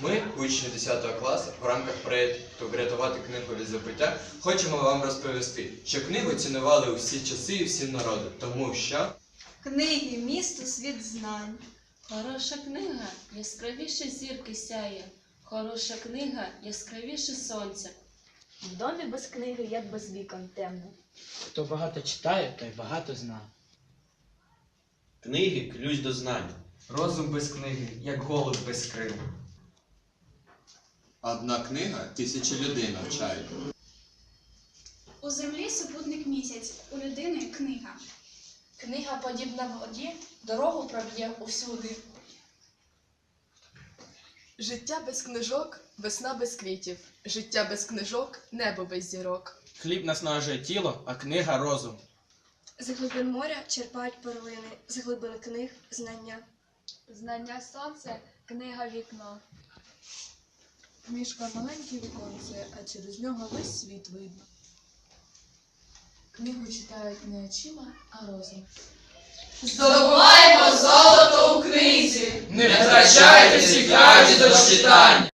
Ми, учні 10 класу, в рамках проєкту Врятувати книгу від забуття, хочемо вам розповісти, що книгу цінували у всі часи і всі народи, тому що Книги, місто, світ знань. Хороша книга яскравіше зірки сяє. Хороша книга яскравіше сонця. В домі без книги, як без вікон темно. Хто багато читає, той багато знає. Книги ключ до знань. розум без книги, як голуб без крил. Одна книга тисячі людей навчає. У землі супутник місяць, у людини книга. Книга подібна воді, дорогу проб'є усюди. Життя без книжок, весна без квітів. Життя без книжок, небо без зірок. Хліб наснажує тіло, а книга розум. З глибин моря черпають перлини, з глибин книг знання. Знання сонце, книга вікно. Книжка маленьке віконце, а через нього весь світ видно. Книгу читають не очима, а розум. Здобуваємо золото у книзі! Не втрачайте цікавість до читання!